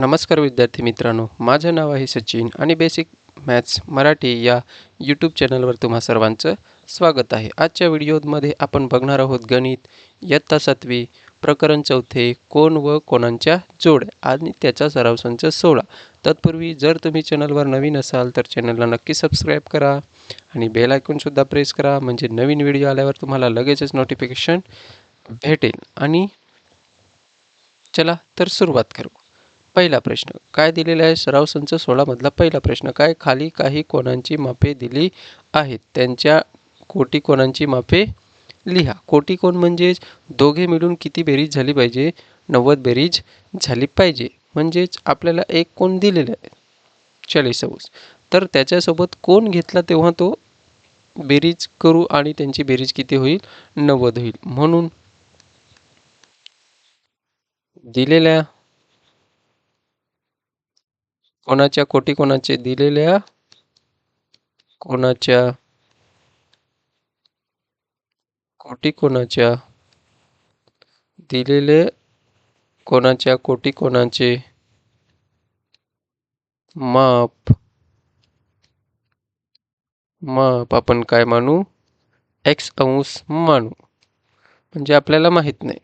नमस्कार विद्यार्थी मित्रांनो माझं नाव आहे सचिन आणि बेसिक मॅथ्स मराठी या यूट्यूब चॅनलवर तुम्हा सर्वांचं स्वागत आहे. आजच्या व्हिडिओमध्ये आपण बघणार आहोत गणित इयत्ता सातवी प्रकरण चौथे कोण व कोणांच्या जोड्या आणि त्याचा सराव संच सोळा तत्पूर्वी जर तुम्ही चॅनलवर नवीन असाल तर चॅनलला नक्की सबस्क्राईब करा आणि बेल आयकॉनसुद्धा प्रेस करा. म्हणजे नवीन व्हिडिओ आल्यावर तुम्हाला लगेचच नोटिफिकेशन भेटेल. आणि चला तर सुरुवात करू. पहिला प्रश्न. काय दिलेला आहे? सराव संच सोळामधला पहिला प्रश्न. काय खाली काही कोणांची मापे दिली आहेत? त्यांच्या कोटी कोणांची मापे लिहा. कोटी कोण म्हणजेच दोघे मिळून किती बेरीज झाली पाहिजे? नव्वद बेरीज झाली पाहिजे. म्हणजेच आपल्याला एक कोण दिलेला आहे. चाळीस तर त्याच्यासोबत कोण घेतला तेव्हा तो बेरीज करू आणि त्यांची बेरीज किती होईल? नव्वद होईल. म्हणून दिलेल्या कोणाच्या कोटी कोणाचे दिलेल्या? कोणाच्या कोटी कोणाच्या दिलेले? कोणाच्या कोटी कोणाचे? माप. माप. आपण काय मानू? एक्स अंश मानू. म्हणजे आपल्याला माहीत नाही.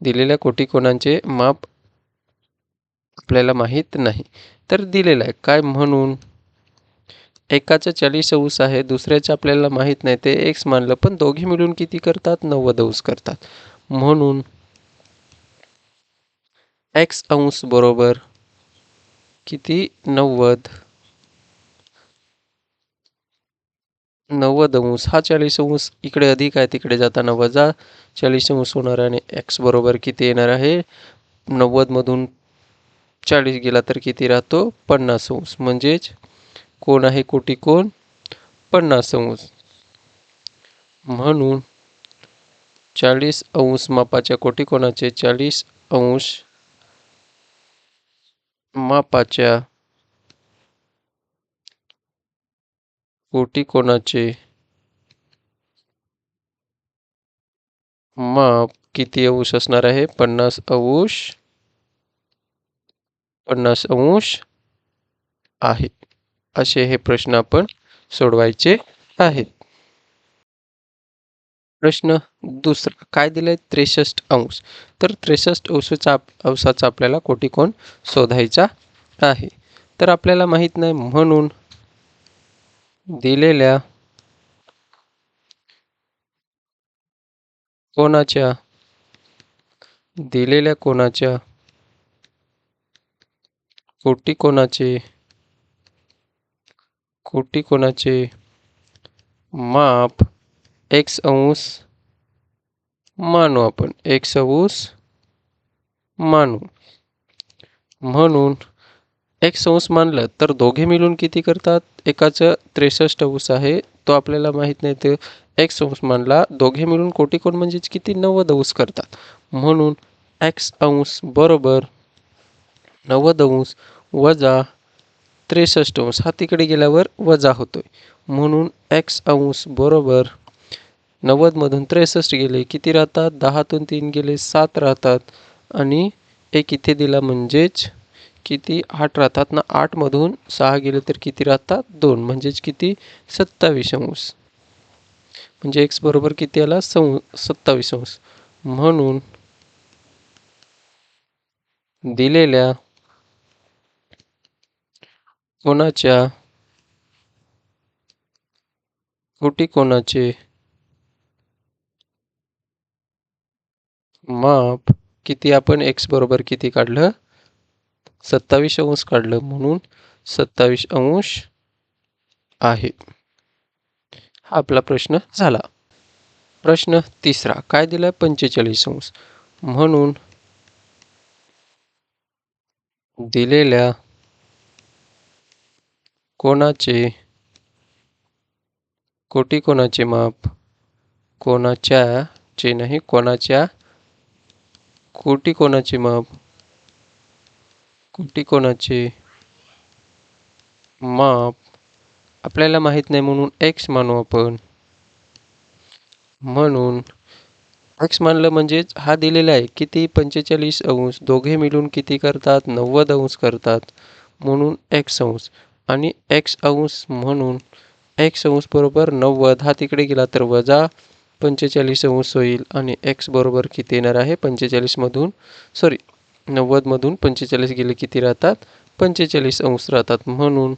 दिलेल्या कोटी कोणाचे? माप आपल्याला माहीत नाही. तर दिलेलं आहे. काय म्हणून? एकाचं चाळीस अंश आहे दुसऱ्याचं आपल्याला माहीत नाही. ते एक्स मानलं पण दोघे मिळून किती करतात? नव्वद अंश करतात. म्हणून एक्स अंश बरोबर किती? नव्वद. नव्वद अंश. हा चाळीस अंश इकडे अधिक आहे तिकडे जाताना वजा चाळीस अंश होणार आणि एक्स बरोबर किती येणार आहे? नव्वदमधून चाळीस गेला तर किती राहतो? पन्नास अंश म्हणजेच कोण आहे कोटी कोण? पन्नास अंश म्हणून चाळीस अंश मापाच्या कोटी कोणाचे? चाळीस अंश मापाच्या कोटी कोणाचे? माप किती अंश असणार आहे? पन्नास अंश पन्नास अंश आहे. असे हे प्रश्न आपण सोडवायचे आहेत. प्रश्न दुसरा काय दिलंय? त्रेसष्ट अंश. तर त्रेसष्ट अंशाचा अंशाचा आपल्याला कोटी कोण शोधायचा आहे. तर आपल्याला माहीत नाही म्हणून दिलेल्या कोणाच्या दिलेल्या कोणाच्या कोटी कोणाचे? कोटी कोणाचे? माप एक्स अंश मानू आपण. एक्स अंश मानू. म्हणून एक्स अंश मानलं तर दोघे मिळून किती करतात? एकाचं त्रेसष्ट अंश आहे तो आपल्याला माहीत नाही. तर एक्स अंश मानला दोघे मिळून कोटी कोण म्हणजेच किती? नव्वद अंश करतात. म्हणून एक्स अंश बरोबर नव्वद अंश वजा त्रेसष्ट अंश. हा तिकडे गेल्यावर वजा होतोय. म्हणून एक्स अंश बरोबर नव्वदमधून त्रेसष्ट गेले किती राहतात? दहातून तीन गेले सात राहतात. आणि एक इथे दिला म्हणजेच किती? आठ राहतात. ना आठमधून सहा गेले तर किती राहतात? दोन. म्हणजेच किती? सत्तावीस अंश. म्हणजे एक्स बरोबर किती आला? सं सत्तावीस अंश. म्हणून दिलेल्या कोणाच्या? कोटी कोणाचे? माप किती आपण एक्स बरोबर किती काढलं? सत्तावीस अंश काढलं म्हणून सत्तावीस अंश आहे. हा आपला प्रश्न झाला. प्रश्न तिसरा काय दिलाय पंचेचाळीस अंश? म्हणून दिलेल्या कोणाचे? कोटी कोणाचे माप? कोणाच्या चे नाही कोणाच्या? कोटी कोणाचे माप? कोटी कोणाचे माप? आपल्याला माहीत नाही म्हणून एक्स मानू आपण. म्हणून एक्स मानलं म्हणजेच हा दिलेला आहे किती पंचेचाळीस अंश दोघे मिळून किती करतात? नव्वद अंश करतात. म्हणून एक्स अंश. आणि एक्स अंश म्हणून एक्स अंश बरोबर नव्वद. हा तिकडे गेला तर वजा पंचेचाळीस अंश होईल आणि एक्स बरोबर किती येणार आहे? पंचेचाळीसमधून सॉरी नव्वदमधून पंचेचाळीस गेले किती राहतात? पंचेचाळीस अंश राहतात. म्हणून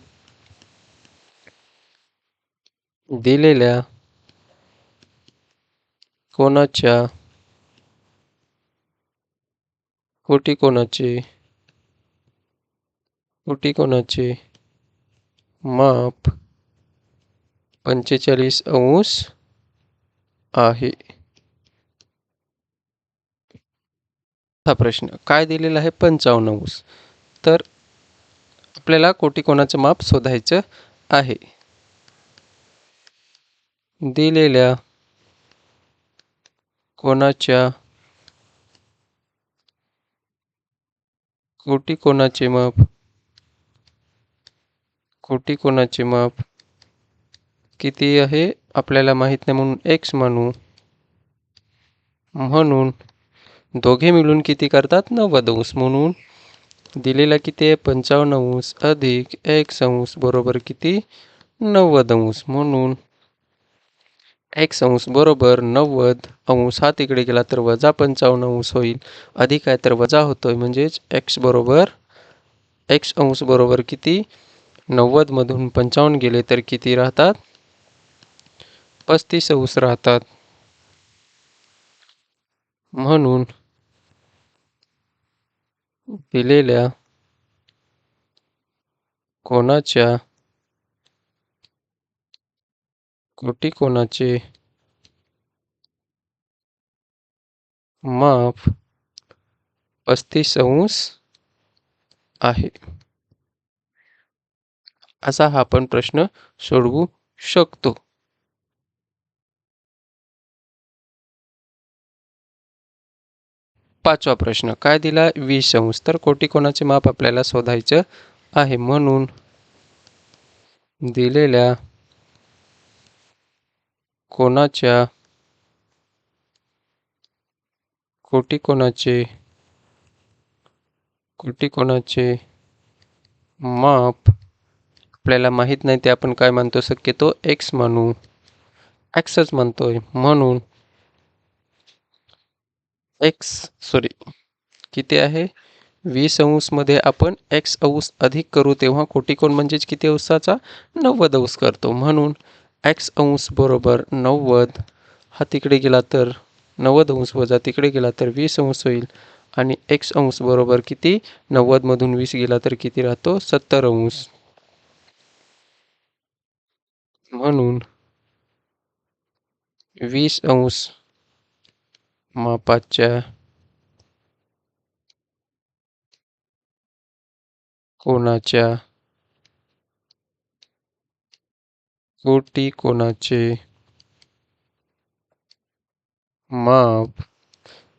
दिलेल्या कोणाच्या कोटी कोणाचे कोटी कोणाचे माप पंचेचाळीस अंश आहे. हा प्रश्न. काय दिलेला आहे? पंचावन्न अंश. तर आपल्याला कोटी कोणाचं माप शोधायचं आहे? दिलेल्या कोणाच्या कोटी कोणाचे माप कोटी कोणाचे माप किती आहे आपल्याला माहीत नाही म्हणून एक्स मानू म्हणून दोघे मिळून किती करतात? नव्वद अंश म्हणून. दिलेला किती आहे? पंचावन्न अंश अधिक एक्स अंश बरोबर किती? नव्वद अंश म्हणून. एक्स अंश बरोबर नव्वद अंश. हा तिकडे गेला तर वजा पंचावन्न अंश होईल. अधिक आहे तर वजा होतोय म्हणजेच एक्स बरोबर एक्स अंश बरोबर किती? नव्वदमधून पंचावन्न गेले तर किती राहतात? पस्तीस अंश राहतात. म्हणून दिलेल्या कोणाच्या कोटी कोणाचे माप पस्तीस अंश आहे? असा हा आपण प्रश्न सोडवू शकतो. पाचवा प्रश्न काय दिला वीस अंश? तर कोटी कोणाचे माप आपल्याला शोधायचं आहे म्हणून दिलेल्या कोणाच्या कोटी कोणाचे कोटी कोणाचे माप आपल्याला माहीत नाही ते आपण काय म्हणतो शक्यतो एक्स म्हणू. एक्सच म्हणतोय. म्हणून एक्स सॉरी किती आहे? वीस अंशमध्ये आपण एक्स अंश अधिक करू तेव्हा कोटिकोण म्हणजेच किती अंशाचा? नव्वद अंश करतो. म्हणून एक्स अंश बरोबर नव्वद. हा तिकडे गेला तर नव्वद अंश वजा तिकडे गेला तर वीस अंश होईल. आणि एक्स अंश बरोबर किती? नव्वदमधून वीस गेला तर किती राहतो? सत्तर अंश. म्हणून वीस अंश मापाच्या कोणाच्या कोटी कोणाचे माप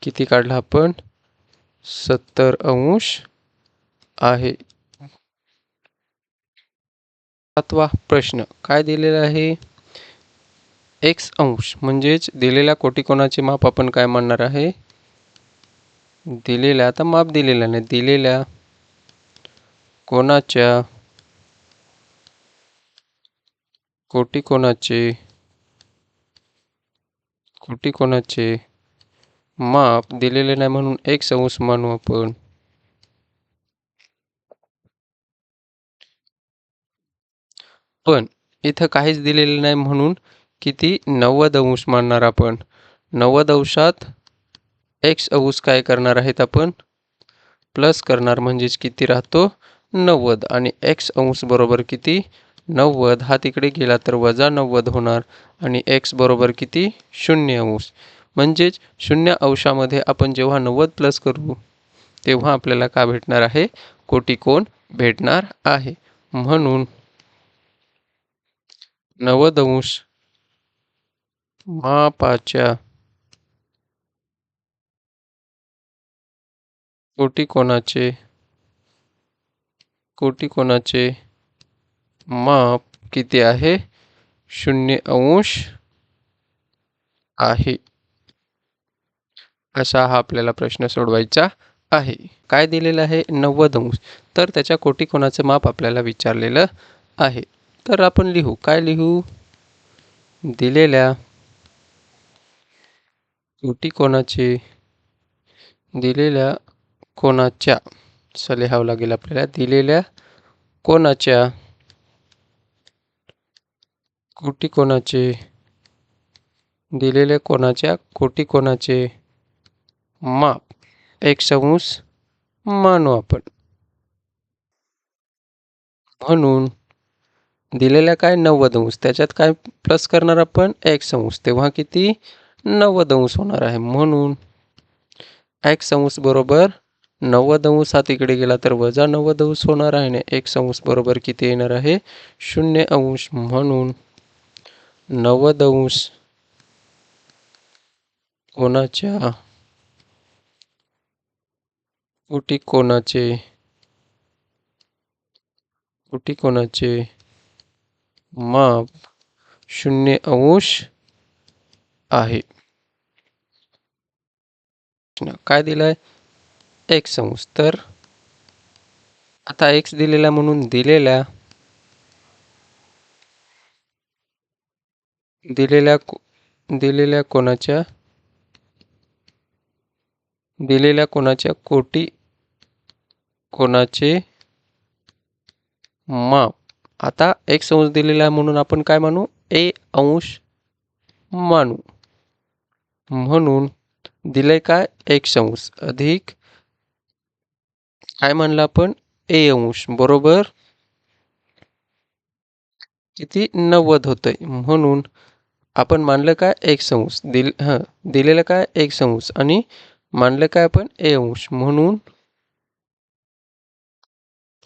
किती काढला आपण सत्तर अंश आहे सातवा प्रश्न. काय दिलेला आहे? एक्स अंश म्हणजेच दिलेल्या कोटिकोणाचे माप आपण काय म्हणणार आहे? दिलेल्या आता माप दिलेला नाही दिलेल्या कोणाच्या कोटिकोणाचे कोटिकोणाचे माप दिलेले नाही म्हणून एक अंश मानू आपण. पण इथं काहीच दिलेलं नाही म्हणून किती? नव्वद अंश मानणार आपण. नव्वद अंशात एक्स अंश काय करणार आहेत आपण? प्लस करणार म्हणजेच किती राहतो? नव्वद. आणि एक्स अंश बरोबर किती? नव्वद. हा तिकडे गेला तर वजा नव्वद होणार. आणि एक्स बरोबर किती? शून्य अंश. म्हणजेच शून्य अंशामध्ये आपण जेव्हा नव्वद प्लस करू तेव्हा आपल्याला का भेटणार आहे? कोटिकोण भेटणार आहे. म्हणून नव्वद अंश मापाच्या कोटिकोणाचे कोटिकोणाचे माप किती आहे? शून्य अंश आहे. असा हा आपल्याला प्रश्न सोडवायचा आहे. काय दिलेलं आहे? नव्वद अंश तर त्याच्या कोटी कोणाचं माप आपल्याला विचारलेलं आहे. तर आपण लिहू. काय लिहू? दिलेल्या कोटी कोणाचे? दिलेल्या कोणाच्या? असं लिहावं लागेल आपल्याला. दिलेल्या कोणाच्या? कोटी कोणाचे? दिलेल्या कोणाच्या? कोटी कोणाचे? माप. एक संस मानू आपण. म्हणून दिलेल्या काय नव्वद अंश? त्याच्यात काय प्लस करणार आपण? एक अंश. तेव्हा किती? नव्वद अंश होणार आहे. म्हणून एक अंश बरोबर नव्वद अंश हा तिकडे गेला तर वजा नव्वद अंश होणार आहे ना एक अंश बरोबर किती येणार आहे? शून्य अंश. म्हणून नव्वद अंश कोणाच्या? कुटी कोणाचे? कुटी कोणाचे? माप शून्य अंश आहे. काय दिलंय? एक्स अंश. तर आता एक्स दिलेला म्हणून दिलेल्या दिलेल्या दिलेल्या कोणाच्या? दिलेल्या कोणाच्या कोटी? कोणाचे? माप आता एक अंश दिलेला आहे म्हणून आपण काय मानू? ए अंश मानू. म्हणून दिलंय काय? एक अंश अधिक काय म्हणलं आपण? ए अंश. बरोबर? किती? नव्वद होतंय. म्हणून आपण मानलं काय? एक अंश दिल हां दिलेलं काय? एक अंश आणि मानलं काय आपण? ए अंश. म्हणून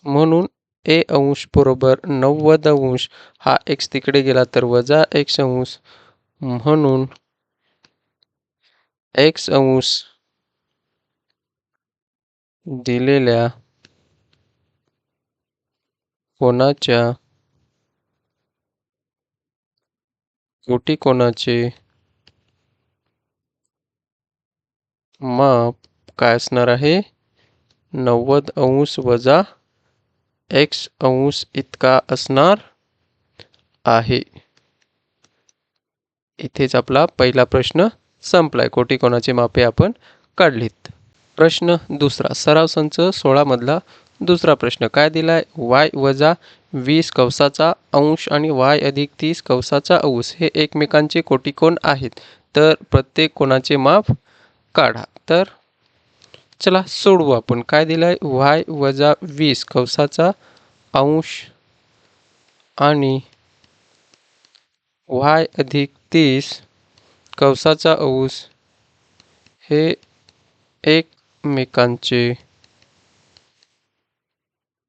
म्हणून ए अंश बरोबर नव्वद अंश हा एक्स तिकडे गेला तर वजा एक्स अंश. म्हणून एक्स अंश दिलेल्या कोणाच्या कोटी कोणाचे माप काय असणार आहे? नव्वद अंश वजा एक्स अंश इतका असणार आहे. इथेच आपला पहिला प्रश्न संपलाय. कोटी कोणाचे मापे आपण काढलीत. प्रश्न दुसरा सराव संच सोळामधला दुसरा प्रश्न काय दिलाय? वाय वजा वीस कवसाचा अंश आणि वाय अधिक तीस कवसाचा अंश हे एकमेकांचे कोटिकोण आहेत. तर प्रत्येक कोणाचे माप काढा. तर चला सोडवू आपण. काय दिलाय? वाय वजा वीस. कवसाचा अंश आणि वाय अधिक तीस. कवसाचा अंश हे एकमेकांचे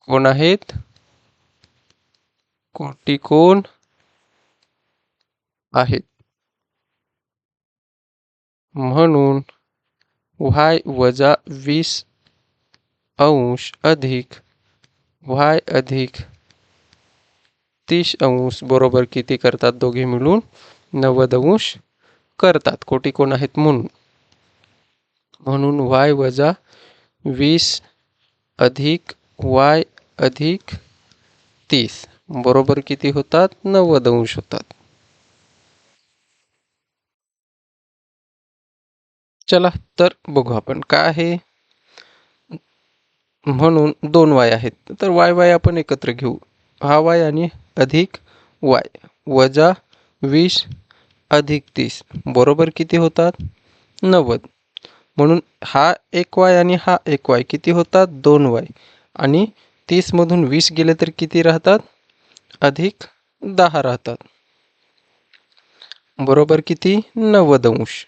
कोण आहेत? कोटी कोण आहेत. म्हणून वाय वजा वीस अंश अधिक वाय अधिक तीस अंश बरोबर किती करतात दोघे मिळून? नव्वद अंश करतात. कोटी कोण आहेत म्हणून? म्हणून वाय वजा वीस अधिक वाय अधिक तीस. बरोबर किती होतात? नव्वद अंश होतात. चला तर बघू आपण काय आहे. म्हणून दोन वाय आहेत. तर वाय वाय आपण एकत्र घेऊ. हा वाय आणि अधिक वाय. वजा वीस अधिक तीस. बरोबर किती होतात? नव्वद. म्हणून हा एक वाय आणि हा एक वाय किती होतात? दोन वाय. आणि तीसमधून वीस गेले तर किती राहतात? अधिक दहा राहतात. बरोबर किती? नव्वद अंश.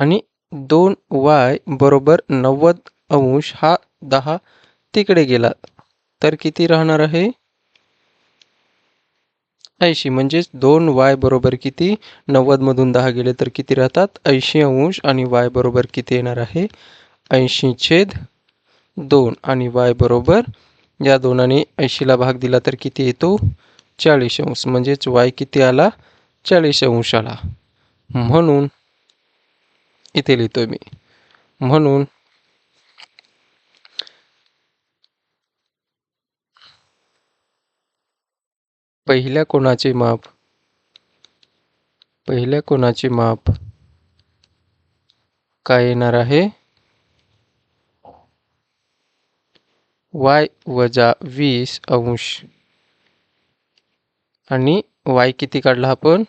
आणि दोन वाय बरोबर नव्वद अंश हा दहा तिकडे गेला. तर किती राहणार आहे? ऐंशी. म्हणजेच दोन वाय बरोबर किती? नव्वदमधून दहा गेले तर किती राहतात? ऐंशी अंश आणि वाय बरोबर किती येणार आहे? ऐंशी छेद दोन आणि वाय बरोबर या दोनाने ऐंशीला भाग दिला तर किती येतो? चाळीस अंश. म्हणजेच वाय किती आला? चाळीस अंश आला. म्हणून इथे लिहितोय मी. म्हणून पहिल्या कोणाचे माप? पहिल्या कोणाचे माप? काय येणार आहे? वाय वजा वीस अंश. आणि वाय किती काढला आपण?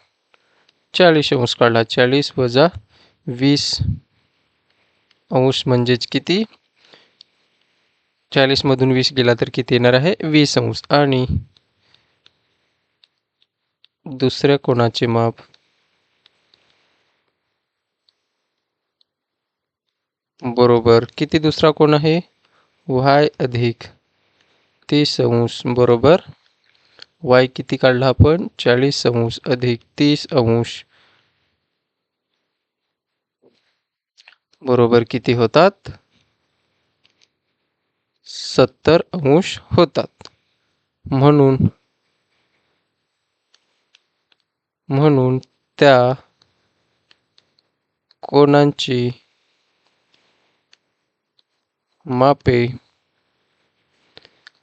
चाळीस अंश काढला. चाळीस वजा वीस अंश म्हणजेच किती? चाळीसमधून वीस गेला तर किती येणार आहे? वीस अंश. आणि दुसऱ्या कोणाचे माप? बरोबर. किती दुसरा कोण आहे? वाय अधिक तीस अंश. बरोबर. वाय किती काढला आपण? चाळीस अंश अधिक तीस अंश. बरोबर किती होतात? सत्तर अंश होतात. म्हणून म्हणून त्या कोणांची मापे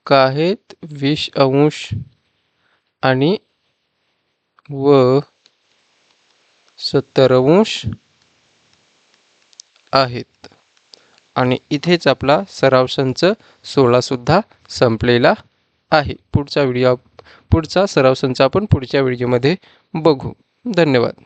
काहीत वीस अंश आणि व सत्तर अंश आहेत. आणि इथेच आपला सराव संच सोळासुद्धा संपलेला आहे. पुढचा व्हिडिओ पुढचा सराव संच आपण पुढच्या व्हिडिओमध्ये बघू. धन्यवाद.